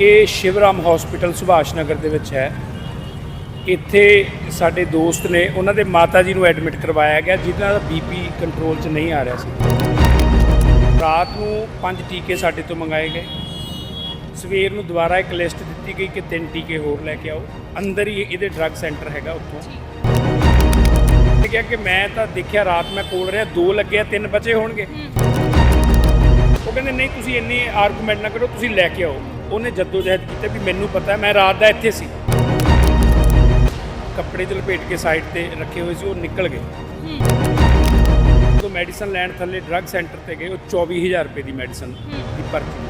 ਇਹ ਸ਼ਿਵਰਾਮ ਹਸਪੀਟਲ ਸੁਭਾਸ਼ ਨਗਰ ਦੇ ਵਿੱਚ ਹੈ। ਇੱਥੇ ਸਾਡੇ ਦੋਸਤ ਨੇ ਉਹਨਾਂ ਦੇ ਮਾਤਾ ਜੀ ਨੂੰ ਐਡਮਿਟ ਕਰਵਾਇਆ ਗਿਆ ਜਿਨ੍ਹਾਂ ਦਾ ਬੀਪੀ ਕੰਟਰੋਲ 'ਚ ਨਹੀਂ ਆ ਰਿਹਾ ਸੀ। ਰਾਤ ਨੂੰ ਪੰਜ ਟੀਕੇ ਸਾਡੇ ਤੋਂ ਮੰਗਾਏ ਗਏ। ਸਵੇਰ ਨੂੰ ਦੁਬਾਰਾ ਇੱਕ ਲਿਸਟ ਦਿੱਤੀ ਗਈ ਕਿ ਤਿੰਨ ਟੀਕੇ ਹੋਰ ਲੈ ਕੇ ਆਓ। ਅੰਦਰ ਹੀ ਇਹਦੇ ਡਰੱਗ ਸੈਂਟਰ ਹੈਗਾ ਉੱਥੋਂ। ਤੇ ਕਿਹਾ ਕਿ ਮੈਂ ਤਾਂ ਦੇਖਿਆ ਰਾਤ ਮੈਂ ਕੋਲ ਰਿਹਾ ਦੋ ਲੱਗੇ ਆ ਤਿੰਨ ਬਚੇ ਹੋਣਗੇ। ਉਹ ਕਹਿੰਦੇ ਨਹੀਂ ਤੁਸੀਂ ਇੰਨੀ ਆਰਗੂਮੈਂਟ ਨਾ ਕਰੋ ਤੁਸੀਂ ਲੈ ਕੇ ਆਓ। ਉਹਨੇ ਜਦੋਜਹਿਦ ਕੀਤੀ ਵੀ ਮੈਨੂੰ ਪਤਾ ਹੈ ਮੈਂ ਰਾਤ ਦਾ ਇੱਥੇ ਸੀ। ਕੱਪੜੇ 'ਚ ਲਪੇਟ ਕੇ ਸਾਈਡ ਤੇ ਰੱਖੇ ਹੋਏ ਸੀ ਉਹ ਨਿਕਲ ਗਏ। ਜਦੋਂ ਮੈਡੀਸਨ ਲੈਣ ਥੱਲੇ ਡਰੱਗ ਸੈਂਟਰ ਤੇ ਗਏ ਉਹ 24000 ਰੁਪਏ ਦੀ ਮੈਡੀਸਨ ਦੀ ਪਰਚੀ।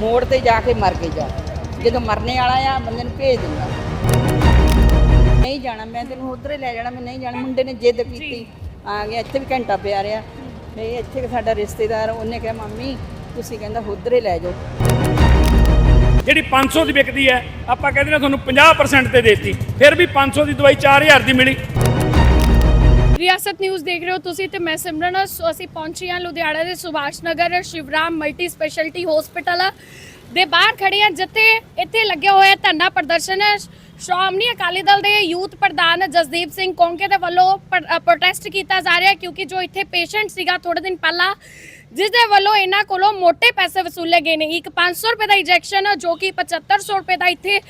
ਮੋੜ ਤੇ ਜਾ ਕੇ ਮਰ ਕੇ ਜਾ। ਜਦੋਂ ਮਰਨੇ ਵਾਲਾ ਆ ਬੰਦੇ ਨੂੰ ਭੇਜ ਦਿੰਦਾ। ਨਹੀਂ ਜਾਣਾ ਮੈਂ ਤੈਨੂੰ ਉਧਰ ਹੀ ਲੈ ਜਾਣਾ ਮੈਂ ਨਹੀਂ ਜਾਣਾ। ਮੁੰਡੇ ਨੇ ਜਿੱਦ ਕੀਤੀ ਆ ਗਿਆ ਇੱਥੇ ਵੀ ਘੰਟਾ ਪਿਆ ਰਿਹਾ। ਨਹੀਂ ਇੱਥੇ ਸਾਡਾ ਰਿਸ਼ਤੇਦਾਰ ਉਹਨੇ ਕਿਹਾ ਮੰਮੀ ਤੁਸੀਂ ਕਹਿੰਦਾ ਉਧਰ ਹੀ ਲੈ ਜਾਓ। ਜਿਹੜੀ 500 ਦੀ ਵਿਕਦੀ ਹੈ ਆਪਾਂ ਕਹਿੰਦੇ ਨੇ ਤੁਹਾਨੂੰ 50% ਤੇ ਦੇਤੀ ਫਿਰ ਵੀ 500 ਦੀ ਦਵਾਈ 4000 ਦੀ ਮਿਲੀ। ਰਿਆਸਤ ਨਿਊਜ਼ ਦੇਖ ਰਹੇ ਹੋ ਤੁਸੀਂ ਤੇ ਮੈਂ ਸਿਮਰਨ ਸੋ ਅਸੀਂ ਪਹੁੰਚੇ ਹਾਂ ਲੁਧਿਆਣਾ ਦੇ Subhash Nagar Shivram multi speciality hospital ਦੇ ਬਾਹਰ ਖੜੇ ਹਾਂ ਜਿੱਥੇ ਇੱਥੇ ਲੱਗਿਆ ਹੋਇਆ ਧਰਨਾ ਪ੍ਰਦਰਸ਼ਨ ਹੈ। ਸ਼੍ਰੋਮਣੀ ਅਕਾਲੀ ਦਲ ਦੇ ਯੂਥ ਪ੍ਰਧਾਨ ਜਸਦੀਪ ਸਿੰਘ ਕੋਂਕੇ ਦੇ ਵੱਲੋਂ ਪ੍ਰੋਟੈਸਟ ਕੀਤਾ ਜਾ ਰਿਹਾ ਹੈ ਕਿਉਂਕਿ ਜੋ ਇੱਥੇ ਪੇਸ਼ੈਂਟ ਸੀਗਾ ਥੋੜੇ ਦਿਨ ਪਹਿਲਾਂ ਜਿਸ ਦੇ ਵੱਲੋਂ ਇਹਨਾਂ ਕੋਲੋਂ ਮੋٹے ਪੈਸੇ ਵਸੂਲੇ ਗਏ ਨੇ। ਇੱਕ 500 ਰੁਪਏ ਦਾ ਇੰਜੈਕਸ਼ਨ ਜੋ ਕਿ 7500 ਰੁਪਏ ਦਾ ਇੱਥੇ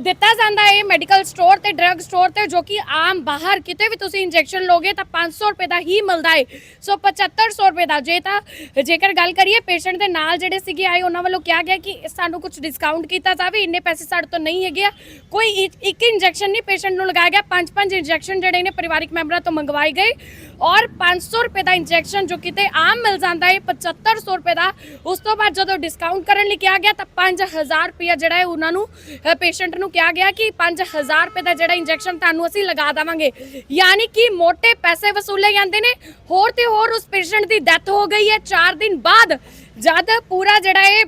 ਦਿੱਤਾ ਜਾਂਦਾ ਹੈ ਮੈਡੀਕਲ ਸਟੋਰ ਤੇ ਡਰੱਗ ਸਟੋਰ ਤੇ, ਜੋ ਕਿ ਆਮ ਬਾਹਰ ਕਿਤੇ ਵੀ ਤੁਸੀਂ ਇੰਜੈਕਸ਼ਨ ਲੋਗੇ ਤਾਂ 500 ਰੁਪਏ ਦਾ ਹੀ ਮਿਲਦਾ ਹੈ। ਸੋ 7500 ਰੁਪਏ ਦਾ ਜੇ ਤਾਂ ਜੇਕਰ ਗੱਲ ਕਰੀਏ ਪੇਸ਼ੈਂਟ ਦੇ ਨਾਲ ਜਿਹੜੇ ਸੀਗੇ ਆਏ, ਉਹਨਾਂ ਵੱਲੋਂ ਕਿਹਾ ਗਿਆ ਕਿ ਸਾਨੂੰ ਕੁਝ ਡਿਸਕਾਊਂਟ ਕੀਤਾ ਜਾਵੇ। ਇੰਨੇ ਪੈਸੇ ਸਾਡੇ ਤੋਂ ਨਹੀਂ ਹੈਗੇ ਆ। ਕੋਈ ਇੱਕ- ਇੱਕ ਇੰਜੈਕਸ਼ਨ ਨਹੀਂ ਪੇਸ਼ੈਂਟ ਨੂੰ ਲਗਾਇਆ ਗਿਆ। ਪੰਜ ਪੰਜ ਇੰਜੈਕਸ਼ਨ ਜਿਹੜੇ ਨੇ ਪਰਿਵਾਰਿਕ ਮੈਂਬਰਾਂ ਤੋਂ ਮੰਗਵਾਏ ਗਏ। ਔਰ 500 ਰੁਪਏ ਦਾ ਇੰਜੈਕਸ਼ਨ ਜੋ ਕਿਤੇ ਆਮ ਮਿਲ ਜਾਂਦਾ ਹੈ 7500 ਰੁਪਏ ਦਾ। ਉਸ ਤੋਂ ਬਾਅਦ ਜਦੋਂ ਡਿਸਕਾਊਂਟ ਕਰਨ ਲਈ ਕਿਹਾ ਗਿਆ, ਤਾਂ 5000 ਰੁਪਏ ਜਿਹੜਾ ਹੈ ਉਹਨਾਂ ਨੂੰ ਪੇਸ਼ੈਂਟ ਨੂੰ ਕਿਹਾ ਗਿਆ ਕਿ 5000 ਰੁਪਏ ਦਾ ਜਿਹੜਾ ਇੰਜੈਕਸ਼ਨ ਤੁਹਾਨੂੰ ਅਸੀਂ ਲਗਾ ਦੇਵਾਂਗੇ। ਯਾਨੀ ਕਿ ਮੋٹے ਪੈਸੇ ਵਸੂਲੇ ਜਾਂਦੇ ਨੇ। ਹੋਰ ਤੇ ਹੋਰ ਉਸ ਪੇਸ਼ੈਂਟ ਦੀ ਡੈਥ ਹੋ ਗਈ ਹੈ। 4 ਦਿਨ ਬਾਅਦ ਜਦ ਪੂਰਾ ਜਿਹੜਾ ਇਹ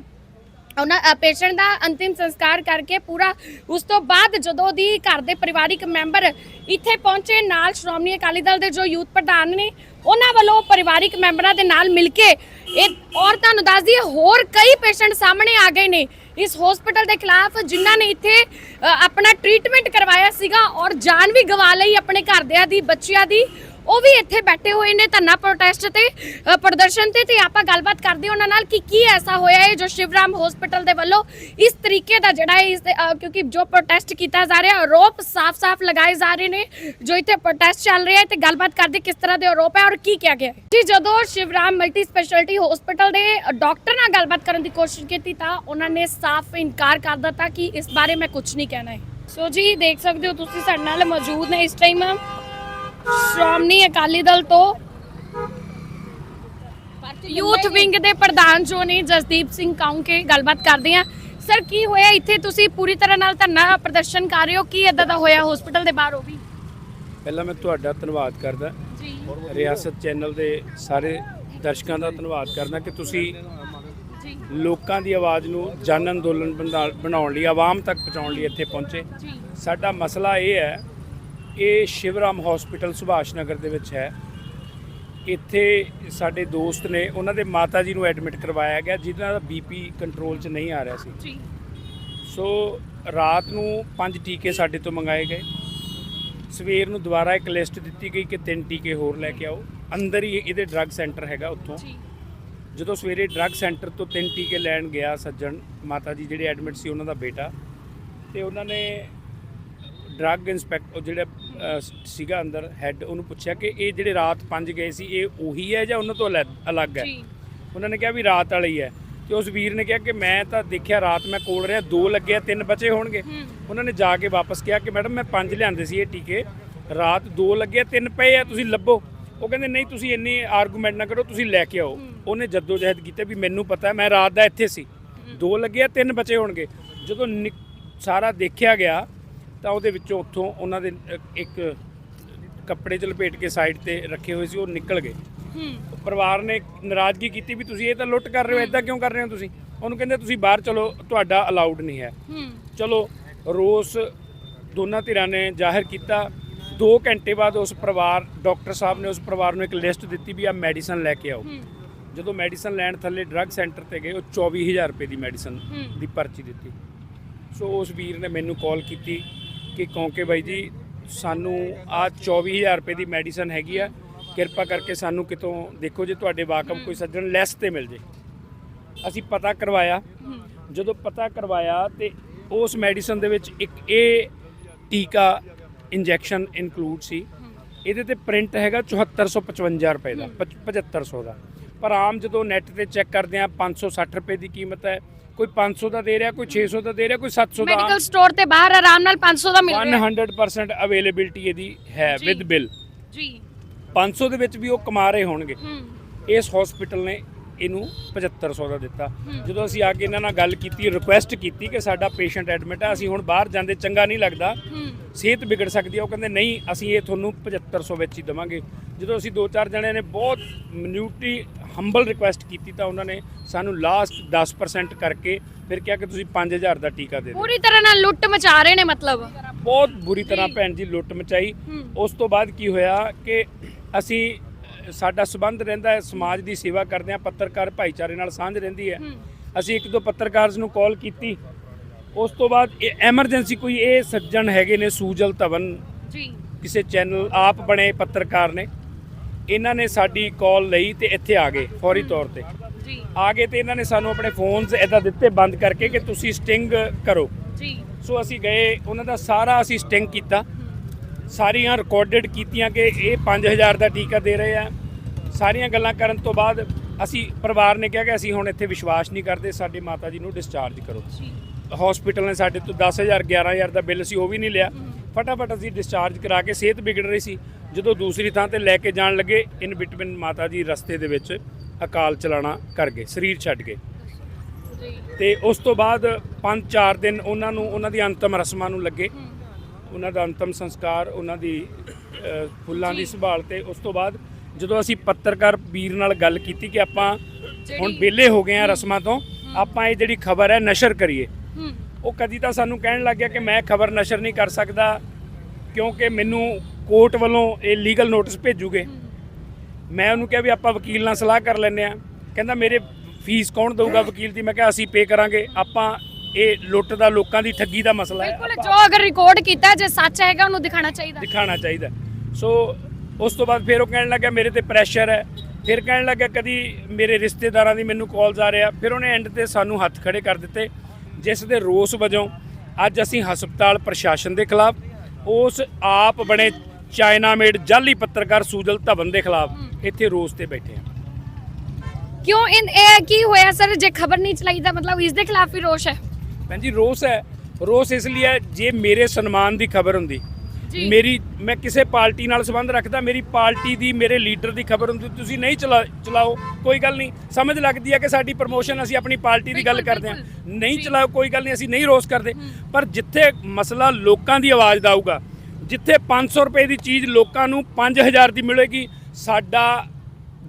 ਉਹਨਾਂ ਪੇਸ਼ੈਂਟ ਦਾ ਅੰਤਿਮ ਸੰਸਕਾਰ ਕਰਕੇ ਪੂਰਾ, ਉਸ ਤੋਂ ਬਾਅਦ ਜਦੋਂ ਦੀ ਘਰ ਦੇ ਪਰਿਵਾਰਿਕ ਮੈਂਬਰ ਇੱਥੇ ਪਹੁੰਚੇ ਨਾਲ ਸ਼੍ਰੋਮਣੀ ਅਕਾਲੀ ਦਲ ਦੇ ਜੋ ਯੂਥ ਪ੍ਰਧਾਨ ਨੇ, ਉਹਨਾਂ ਵੱਲੋਂ ਪਰਿਵਾਰਿਕ ਮੈਂਬਰਾਂ ਦੇ ਨਾਲ ਮਿਲ ਕੇ ਇਹ, ਔਰ ਤੁਹਾਨੂੰ ਦੱਸ ਦਈਏ, ਹੋਰ ਕਈ ਪੇਸ਼ੈਂਟ ਸਾਹਮਣੇ ਆ ਗਏ ਨੇ ਇਸ ਹਸਪੀਟਲ ਦੇ ਖਿਲਾਫ, ਜਿਨ੍ਹਾਂ ਨੇ ਇੱਥੇ ਆਪਣਾ ਟ੍ਰੀਟਮੈਂਟ ਕਰਵਾਇਆ ਸੀਗਾ ਔਰ ਜਾਨ ਵੀ ਗਵਾ ਲਈ ਆਪਣੇ ਘਰਦਿਆਂ ਦੀ, ਬੱਚਿਆਂ ਦੀ ਉਹ ਵੀ ਇੱਥੇ ਬੈਠੇ ਹੋਏ ਨੇ ਧਰਨਾ ਪ੍ਰੋਟੈਸਟ ਤੇ ਅ, ਪ੍ਰਦਰਸ਼ਨ ਤੇ ਤੇ ਆਪਾਂ ਗੱਲਬਾਤ ਕਰਦੇ ਹਾਂ ਉਹਨਾਂ ਨਾਲ ਕਿ ਕੀ ਐਸਾ ਹੋਇਆ ਹੈ ਜੋ ਸ਼ਿਵਰਾਮ ਹਸਪੀਟਲ ਦੇ ਵੱਲੋਂ ਇਸ ਤਰੀਕੇ ਦਾ ਜਿਹੜਾ ਹੈ ਇਸ ਦੇ, ਅ, ਕਿਉਂਕਿ ਜੋ ਪ੍ਰੋਟੈਸਟ ਕੀਤਾ ਜਾ ਰਿਹਾ ਆਰੋਪ ਸਾਫ਼-ਸਾਫ਼ ਲਗਾਏ ਜਾ ਰਹੇ ਨੇ ਜੋ ਇੱਥੇ ਪ੍ਰੋਟੈਸਟ ਚੱਲ ਰਿਹਾ ਹੈ ਤੇ ਗੱਲਬਾਤ ਕਰਦੇ ਕਿਸ ਤਰ੍ਹਾਂ ਦੇ ਆਰੋਪ ਹੈ ਔਰ ਕੀ ਕਿਹਾ ਗਿਆ ਹੈ। ਜੀ ਜਦੋਂ ਸ਼ਿਵਰਾਮ ਮਲਟੀ ਸਪੈਸ਼ਲਟੀ ਹਸਪੀਟਲ ਦੇ ਡਾਕਟਰ ਨਾਲ ਗੱਲਬਾਤ ਕਰਨ ਦੀ ਕੋਸ਼ਿਸ਼ ਕੀਤੀ ਤਾਂ ਉਹਨਾਂ ਨੇ ਸਾਫ਼ ਇਨਕਾਰ ਕਰ ਦਿੱਤਾ ਕਿ ਇਸ ਬਾਰੇ ਮੈਂ ਕੁਝ ਨਹੀਂ ਕਹਿਣਾ ਹੈ। ਸੋ ਜੀ ਦੇਖ ਸਕਦੇ ਹੋ ਤੁਸੀਂ ਸਾਡੇ ਨਾਲ ਮੌਜੂਦ ਨੇ ਇਸ ਟਾਈਮ ਸ਼੍ਰੋਮਣੀ ਅਕਾਲੀ ਦਲ ਤੋਂ ਯੂਥ ਵਿੰਗ ਦੇ ਪ੍ਰਧਾਨ ਜੋ ਨੇ ਜਸਦੀਪ ਸਿੰਘ ਕਾਉਂਕੇ ਗੱਲਬਾਤ ਕਰਦੇ ਆ ਸਰ ਕੀ ਹੋਇਆ? ਇੱਥੇ ਤੁਸੀਂ ਪੂਰੀ ਤਰ੍ਹਾਂ ਨਾਲ ਧਰਨਾ ਪ੍ਰਦਰਸ਼ਨ ਕਰ ਰਹੇ ਹੋ। ਕੀ ਇਦਾਂ ਦਾ ਹੋਇਆ? ਹਸਪੀਟਲ ਦੇ ਬਾਹਰ ਉਹ ਵੀ? ਪਹਿਲਾਂ ਮੈਂ ਤੁਹਾਡਾ ਧੰਨਵਾਦ ਕਰਦਾ। ਜੀ। ਰਿਆਸਤ ਚੈਨਲ ਦੇ ਸਾਰੇ ਦਰਸ਼ਕਾਂ ਦਾ ਧੰਨਵਾਦ ਕਰਦਾ ਕਿ ਤੁਸੀਂ ਲੋਕਾਂ ਦੀ ਆਵਾਜ਼ ਨੂੰ ਜਨ ਅੰਦੋਲਨ ਬਣਾ- ਬਣਾਉਣ ਲਈ ਆਵਾਮ ਤੱਕ ਪਹੁੰਚਾਉਣ ਲਈ ਇੱਥੇ ਪਹੁੰਚੇ। ਸਾਡਾ ਮਸਲਾ ਇਹ ਹੈ ਇਹ ਸ਼ਿਵਰਾਮ ਹਸਪੀਟਲ ਸੁਭਾਸ਼ ਨਗਰ ਦੇ ਵਿੱਚ ਹੈ। ਇੱਥੇ ਸਾਡੇ ਦੋਸਤ ਨੇ ਉਹਨਾਂ ਦੇ ਮਾਤਾ ਜੀ ਨੂੰ ਐਡਮਿਟ ਕਰਵਾਇਆ ਗਿਆ ਜਿਨ੍ਹਾਂ ਦਾ ਬੀਪੀ ਕੰਟਰੋਲ 'ਚ ਨਹੀਂ ਆ ਰਿਹਾ ਸੀ। ਜੀ। ਸੋ ਰਾਤ ਨੂੰ ਪੰਜ ਟੀਕੇ ਸਾਡੇ ਤੋਂ ਮੰਗਾਏ ਗਏ। ਸਵੇਰ ਨੂੰ ਦੁਬਾਰਾ ਇੱਕ ਲਿਸਟ ਦਿੱਤੀ ਗਈ ਕਿ ਤਿੰਨ ਟੀਕੇ ਹੋਰ ਲੈ ਕੇ ਆਓ। ਅੰਦਰ ਹੀ ਇਹਦੇ ਡਰੱਗ ਸੈਂਟਰ ਹੈਗਾ ਉੱਥੋਂ। ਜਦੋਂ ਸਵੇਰੇ ਡਰੱਗ ਸੈਂਟਰ ਤੋਂ ਤਿੰਨ ਟੀਕੇ ਲੈਣ ਗਿਆ ਸੱਜਣ ਮਾਤਾ ਜੀ ਜਿਹੜੇ ਐਡਮਿਟ ਸੀ ਉਹਨਾਂ ਦਾ ਬੇਟਾ ਤੇ ਉਹਨਾਂ ਨੇ ਡਰੱਗ ਇਨਸਪੈਕਟਰ ਜਿਹੜਾ ਸੀਗਾ ਅੰਦਰ ਹੈੱਡ ਉਹਨੂੰ ਪੁੱਛਿਆ ਕਿ ਇਹ ਜਿਹੜੇ ਰਾਤ ਪੰਜ ਗਏ ਸੀ ਇਹ ਉਹੀ ਹੈ ਜਾਂ ਉਹਨਾਂ ਤੋਂ ਅਲੱਗ- ਅਲੱਗ ਹੈ? ਜੀ। ਉਹਨਾਂ ਨੇ ਕਿਹਾ ਵੀ ਰਾਤ ਵਾਲਾ ਹੀ। ਹੈ ਤੇ ਉਸ ਵੀਰ ਨੇ ਕਿਹਾ ਕਿ ਮੈਂ ਤਾਂ ਦੇਖਿਆ ਰਾਤ ਮੈਂ ਕੋਲ ਰਿਹਾ ਦੋ ਲੱਗੇ ਆ ਤਿੰਨ ਬਚੇ ਹੋਣਗੇ। ਉਹਨਾਂ ਨੇ ਜਾ ਕੇ ਵਾਪਸ ਕਿਹਾ ਕਿ ਮੈਡਮ ਮੈਂ ਪੰਜ ਲਿਆਂਦੇ ਸੀ ਇਹ ਟੀਕੇ ਰਾਤ ਦੋ ਲੱਗੇ ਆ, ਤਿੰਨ ਪਏ ਆ ਤੁਸੀਂ ਲੱਭੋ। ਉਹ ਕਹਿੰਦੇ ਨਹੀਂ ਤੁਸੀਂ ਇੰਨੀ ਆਰਗੂਮੈਂਟ ਨਾ ਕਰੋ ਤੁਸੀਂ ਲੈ ਕੇ ਆਓ। ਉਹਨੇ ਜਦੋਜਹਿਦ ਕੀਤੀ ਵੀ ਮੈਨੂੰ ਪਤਾ ਹੈ ਮੈਂ ਰਾਤ ਦਾ ਇੱਥੇ ਸੀ। ਦੋ ਲੱਗੇ ਆ ਤਿੰਨ ਬਚੇ ਹੋਣਗੇ। ਜਦੋਂ ਨਿਕ- ਸਾਰਾ ਦੇਖਿਆ ਗਿਆ ਤਾਂ ਉਹਦੇ ਵਿੱਚੋਂ ਉੱਥੋਂ ਉਹਨਾਂ ਦੇ ਇੱਕ ਕੱਪੜੇ 'ਚ ਲਪੇਟ ਕੇ ਸਾਈਡ ਤੇ ਰੱਖੇ ਹੋਏ ਸੀ ਉਹ ਨਿਕਲ ਗਏ। ਹੂੰ। ਪਰਿਵਾਰ ਨੇ ਨਾਰਾਜ਼ਗੀ ਕੀਤੀ ਵੀ ਤੁਸੀਂ ਇਹ ਤਾਂ ਲੁੱਟ ਕਰ ਰਹੇ ਹੋ ਇਦਾਂ ਕਿਉਂ ਕਰ ਰਹੇ ਹੋ ਤੁਸੀਂ? ਉਹਨੂੰ ਕਹਿੰਦੇ ਤੁਸੀਂ ਬਾਹਰ ਚਲੋ ਤੁਹਾਡਾ ਅਲਾਉਡ ਨਹੀਂ ਹੈ। ਹੂੰ। ਚਲੋ ਰੋਸ ਦੋਨਾਂ ਧਿਰਾਂ ਨੇ ਜ਼ਾਹਿਰ ਕੀਤਾ। 2 ਘੰਟੇ ਬਾਅਦ ਉਸ ਪਰਿਵਾਰ ਡਾਕਟਰ ਸਾਹਿਬ ਨੇ ਉਸ ਪਰਿਵਾਰ ਨੂੰ ਇੱਕ ਲਿਸਟ ਦਿੱਤੀ ਵੀ ਆ ਮੈਡੀਸਨ ਲੈ ਕੇ ਆਓ। ਜਦੋਂ ਮੈਡੀਸਨ ਲੈਣ ਥੱਲੇ ਡਰੱਗ ਸੈਂਟਰ ਤੇ ਗਏ ਉਹ 24000 ਰੁਪਏ ਦੀ ਮੈਡੀਸਨ। ਦੀ ਪਰਚੀ ਦਿੱਤੀ। ਸੋ ਉਸ ਵੀਰ ਨੇ ਮੈਨੂੰ ਕਾਲ ਕੀਤੀ। ਕਿ ਕੌਂਕੇ ਬਾਈ ਜੀ, ਸਾਨੂੰ ਆ 24000 ਰੁਪਏ ਦੀ ਮੈਡੀਸਨ ਹੈਗੀ ਆ। ਕਿਰਪਾ ਕਰਕੇ ਸਾਨੂੰ ਕਿਤੋਂ ਦੇਖੋ ਜੇ ਤੁਹਾਡੇ ਵਾਕਫ ਕੋਈ ਸੱਜਣ ਲੈਸ ਤੇ ਮਿਲ ਜੇ। ਅਸੀਂ ਪਤਾ ਕਰਵਾਇਆ। ਜਦੋਂ ਪਤਾ ਕਰਵਾਇਆ ਤੇ ਉਸ ਮੈਡੀਸਨ ਦੇ ਵਿੱਚ ਇੱਕ ਇਹ ਟੀਕਾ ਇੰਜੈਕਸ਼ਨ ਇਨਕਲੂਡ ਸੀ। ਇਹਦੇ ਤੇ ਪ੍ਰਿੰਟ ਹੈਗਾ 7455 ਰੁਪਏ ਦਾ ਪਚ- 7500 ਦਾ। ਪਰ ਆਮ ਜਦੋਂ ਨੈਟ ਤੇ ਚੈੱਕ ਕਰਦੇ ਆ 560 ਰੁਪਏ ਦੀ ਕੀਮਤ ਹੈ। ਕੋਈ 500 ਦਾ ਦੇ ਰਿਹਾ ਕੋਈ 600 ਦਾ ਦੇ ਰਿਹਾ ਕੋਈ 700 ਦਾ। ਮੈਡੀਕਲ ਸਟੋਰ ਤੇ ਬਾਹਰ ਆਰਾਮ ਨਾਲ 500 ਦਾ ਮਿਲ ਰਿਹਾ। 100% ਅਵੇਲੇਬਿਲਟੀ ਇਹਦੀ ਹੈ। ਵਿਦ ਬਿੱਲ ਜੀ। 500 ਦੇ ਵਿੱਚ ਵੀ ਉਹ ਕਮਾ ਰਹੇ ਹੋਣਗੇ। ਇਸ ਹਸਪੀਟਲ ਨੇ ਇਹਨੂੰ 7500 ਦਾ ਦਿੱਤਾ। ਜਦੋਂ ਅਸੀਂ ਆ ਕੇ ਇਹਨਾਂ ਨਾਲ ਗੱਲ ਕੀਤੀ ਰਿਕੁਐਸਟ ਕੀਤੀ ਕਿ ਸਾਡਾ ਪੇਸ਼ੈਂਟ ਐਡਮਿਟ ਹੈ ਅਸੀਂ ਹੁਣ ਬਾਹਰ ਜਾਂਦੇ ਚੰਗਾ ਨਹੀਂ ਲੱਗਦਾ। ਸਿਹਤ ਵਿਗੜ ਸਕਦੀ ਹੈ ਉਹ ਕਹਿੰਦੇ ਨਹੀਂ ਅਸੀਂ ਇਹ ਤੁਹਾਨੂੰ 7500 ਵਿੱਚ ਹੀ ਦਵਾਂਗੇ। ਜਦੋਂ ਅਸੀਂ ਦੋ ਚਾਰ ਜਣਿਆਂ ਨੇ ਬਹੁਤ ਮਿਨਿਊਟਲੀ ਹੰਬਲ ਰਿਕੁਐਸਟ ਕੀਤੀ ਤਾਂ ਉਹਨਾਂ ਨੇ ਸਾਨੂੰ ਲਾਸਟ 10% ਕਰਕੇ ਫਿਰ ਕਿਹਾ ਕਿ ਤੁਸੀਂ 5000 ਦਾ ਟੀਕਾ ਦੇ ਦਿਓ। ਪੂਰੀ ਤਰ੍ਹਾਂ ਨਾਲ ਲੁੱਟ ਮਚਾ ਰਹੇ ਨੇ ਮਤਲਬ। ਬਹੁਤ ਬੁਰੀ ਤਰ੍ਹਾਂ। ਭੈਣ ਜੀ ਲੁੱਟ ਮਚਾਈ। ਉਸ ਤੋਂ ਬਾਅਦ ਕੀ ਹੋਇਆ ਕਿ ਅਸੀਂ ਸਾਡਾ ਸਬੰਧ ਰਹਿੰਦਾ ਹੈ ਸਮਾਜ ਦੀ ਸੇਵਾ ਕਰਦੇ ਹਾਂ ਪੱਤਰਕਾਰ ਭਾਈਚਾਰੇ ਨਾਲ ਸਾਂਝ ਰਹਿੰਦੀ ਹੈ। ਹੂੰ। ਅਸੀਂ ਇੱਕ ਦੋ ਪੱਤਰਕਾਰਸ ਨੂੰ ਕਾਲ ਕੀਤੀ। ਉਸ ਤੋਂ ਬਾਅਦ ਐਮਰਜੈਂਸੀ ਕੋਈ ਇਹ ਸੱਜਣ ਹੈਗੇ ਨੇ ਸੂਜਲ ਧਵਨ। ਜੀ। ਕਿਸੇ ਚੈਨਲ ਆਪ ਬਣੇ ਪੱਤਰਕਾਰ ਨੇ। ਇਹਨਾਂ ਨੇ ਸਾਡੀ ਕਾਲ ਲਈ ਤੇ ਇੱਥੇ ਆ ਗਏ ਫੌਰੀ ਤੌਰ ਤੇ। ਜੀ। ਆ ਗਏ ਤੇ ਇਹਨਾਂ ਨੇ ਸਾਨੂੰ ਆਪਣੇ ਫੋਨਸ ਇਦਾਂ ਦਿੱਤੇ ਬੰਦ ਕਰਕੇ ਕਿ ਤੁਸੀਂ ਸਟਿੰਗ ਕਰੋ। ਜੀ। ਸੋ ਅਸੀਂ ਗਏ ਉਹਨਾਂ ਦਾ ਸਾਰਾ ਅਸੀਂ ਸਟਿੰਗ ਕੀਤਾ। ਸਾਰੀਆਂ ਰਿਕਾਰਡਡ ਕੀਤੀਆਂ ਕਿ ਇਹ 5000 ਦਾ ਟੀਕਾ ਦੇ ਰਹੇ ਆ। ਸਾਰੀਆਂ ਗੱਲਾਂ ਕਰਨ ਤੋਂ ਬਾਅਦ ਅਸੀਂ ਪਰਿਵਾਰ ਨੇ ਕਿਹਾ ਕਿ ਅਸੀਂ ਹੁਣ ਇੱਥੇ ਵਿਸ਼ਵਾਸ ਨਹੀਂ ਕਰਦੇ ਸਾਡੀ ਮਾਤਾ ਜੀ ਨੂੰ ਡਿਸਚਾਰਜ ਕਰੋ। ਜੀ। ਹਸਪੀਟਲ ਨੇ ਸਾਡੇ ਤੋਂ 10000 11000 ਦਾ ਬਿੱਲ ਸੀ ਉਹ ਵੀ ਨਹੀਂ ਲਿਆ। ਫਟਾਫਟ ਅਸੀਂ ਡਿਸਚਾਰਜ ਕਰਾ ਕੇ ਸਿਹਤ ਵਿਗੜ ਰਹੀ ਸੀ। ਜਦੋਂ ਦੂਸਰੀ ਥਾਂ ਤੇ ਲੈ ਕੇ ਜਾਣ ਲੱਗੇ ਇਨ ਬਿਟਵੀਨ ਮਾਤਾ ਜੀ ਰਸਤੇ ਦੇ ਵਿੱਚ ਅਕਾਲ ਚਲਾਣਾ ਕਰ ਗਏ ਸਰੀਰ ਛੱਡ ਗਏ। ਤੇ ਉਸ ਤੋਂ ਬਾਅਦ 5-4 ਦਿਨ ਉਹਨਾਂ ਨੂੰ ਉਹਨਾਂ ਦੀ ਅੰਤਮ ਰਸਮਾਂ ਨੂੰ ਲੱਗੇ। ਉਹਨਾਂ ਦਾ ਅੰਤਮ ਸੰਸਕਾਰ ਉਹਨਾਂ ਦੀ ਫੁੱਲਾਂ ਦੀ ਸੰਭਾਲ ਤੇ ਉਸ ਤੋਂ ਬਾਅਦ ਜਦੋਂ ਅਸੀਂ ਪੱਤਰਕਾਰ ਵੀਰ ਨਾਲ ਗੱਲ ਕੀਤੀ ਕਿ ਆਪਾਂ ਹੁਣ ਵਿਹਲੇ ਹੋ ਗਏ ਆ ਰਸਮਾਂ ਤੋਂ ਆਪਾਂ ਇਹ ਜਿਹੜੀ ਖਬਰ ਹੈ ਨਸ਼ਰ ਕਰੀਏ। ਉਹ ਕਦੀ ਤਾਂ ਸਾਨੂੰ ਕਹਿਣ ਲੱਗ ਗਿਆ ਕਿ ਮੈਂ ਖਬਰ ਨਸ਼ਰ ਨਹੀਂ ਕਰ ਸਕਦਾ ਕਿਉਂਕਿ ਮੈਨੂੰ ਕੋਰਟ ਵੱਲੋਂ ਇਹ ਲੀਗਲ ਨੋਟਿਸ ਭੇਜੂਗੇ। ਮੈਂ ਉਹਨੂੰ ਕਿਹਾ ਵੀ ਆਪਾਂ ਵਕੀਲ ਨਾਲ ਸਲਾਹ ਕਰ ਲੈਂਦੇ ਆ ਕਹਿੰਦਾ ਮੇਰੇ ਫੀਸ ਕੌਣ ਦਊਗਾ ਵਕੀਲ ਦੀ? ਮੈਂ ਕਿਹਾ ਅਸੀਂ ਪੇ ਕਰਾਂਗੇ। ਆਪਾਂ ਇਹ ਲੁੱਟ ਦਾ ਲੋਕਾਂ ਦੀ ਠੱਗੀ ਦਾ ਮਸਲਾ ਹੈ। ਬਿਲਕੁਲ ਜੋ ਅਗਰ ਰਿਕਾਰਡ ਕੀਤਾ ਜੇ ਸੱਚ ਹੈਗਾ ਉਹਨੂੰ ਦਿਖਾਣਾ ਚਾਹੀਦਾ। ਦਿਖਾਣਾ ਚਾਹੀਦਾ। ਸੋ ਉਸ ਤੋਂ ਬਾਅਦ ਫਿਰ ਉਹ ਕਹਿਣ ਲੱਗਾ ਮੇਰੇ ਤੇ ਪ੍ਰੈਸ਼ਰ ਹੈ। ਫਿਰ ਕਹਿਣ ਲੱਗਾ ਕਦੀ ਮੇਰੇ ਰਿਸ਼ਤੇਦਾਰਾਂ ਦੀ ਮੈਨੂੰ ਕਾਲਸ ਆ ਰਿਹਾ। ਫਿਰ ਉਹਨੇ ਐਂਡ ਤੇ ਸਾਨੂੰ ਹੱਥ ਖੜੇ ਕਰ ਦਿੱਤੇ ਜਿਸ ਦੇ ਰੋਸ ਵਜੋਂ ਅੱਜ ਅਸੀਂ ਹਸਪਤਾਲ ਪ੍ਰਸ਼ਾਸਨ ਦੇ ਖਿਲਾਫ ਉਸ ਆਪ ਬਣੇ ਚਾਈਨਾ ਮੇਡ ਜਾਲੀ ਪੱਤਰਕਾਰ ਸੂਜਲ ਧਵਨ ਦੇ ਖਿਲਾਫ ਇੱਥੇ ਰੋਸ ਤੇ ਬੈਠੇ ਹਾਂ ਕਿਉਂ? ਇਨ ਇਹ ਕੀ ਹੋਇਆ ਸਰ? ਜੇ ਖਬਰ ਨਹੀਂ ਚਲਾਈ ਤਾਂ ਮਤਲਬ ਇਸ ਦੇ ਖਿਲਾਫ ਵੀ ਰੋਸ਼ ਹੈ? ਭੈਣ ਜੀ ਰੋਸ ਹੈ। ਰੋਸ ਇਸ ਲਈ ਹੈ ਜੇ ਮੇਰੇ ਸਨਮਾਨ ਦੀ ਖਬਰ ਹੁੰਦੀ। ਮੇਰੀ ਮੈਂ ਕਿਸੇ ਪਾਰਟੀ ਨਾਲ ਸੰਬੰਧ ਰੱਖਦਾ ਮੇਰੀ ਪਾਰਟੀ ਦੀ ਮੇਰੇ ਲੀਡਰ ਦੀ ਖਬਰ ਹੁੰਦੀ ਤੁਸੀਂ ਨਹੀਂ ਚਲਾ ਚਲਾਓ ਕੋਈ ਗੱਲ ਨਹੀਂ। ਸਮਝ ਲੱਗਦੀ ਹੈ ਕਿ ਸਾਡੀ ਪ੍ਰਮੋਸ਼ਨ ਅਸੀਂ ਆਪਣੀ ਪਾਰਟੀ ਦੀ ਗੱਲ ਕਰਦੇ ਹਾਂ। ਨਹੀਂ। ਚਲਾਓ ਕੋਈ ਗੱਲ ਨਹੀਂ ਅਸੀਂ ਨਹੀਂ ਰੋਸ ਕਰਦੇ। ਪਰ ਜਿੱਥੇ ਮਸਲਾ ਲੋਕਾਂ ਦੀ ਆਵਾਜ਼ ਦਾ ਆਊਗਾ ਜਿੱਥੇ 500 ਰੁਪਏ ਦੀ ਚੀਜ਼ ਲੋਕਾਂ ਨੂੰ 5000 ਦੀ ਮਿਲੇਗੀ ਸਾਡਾ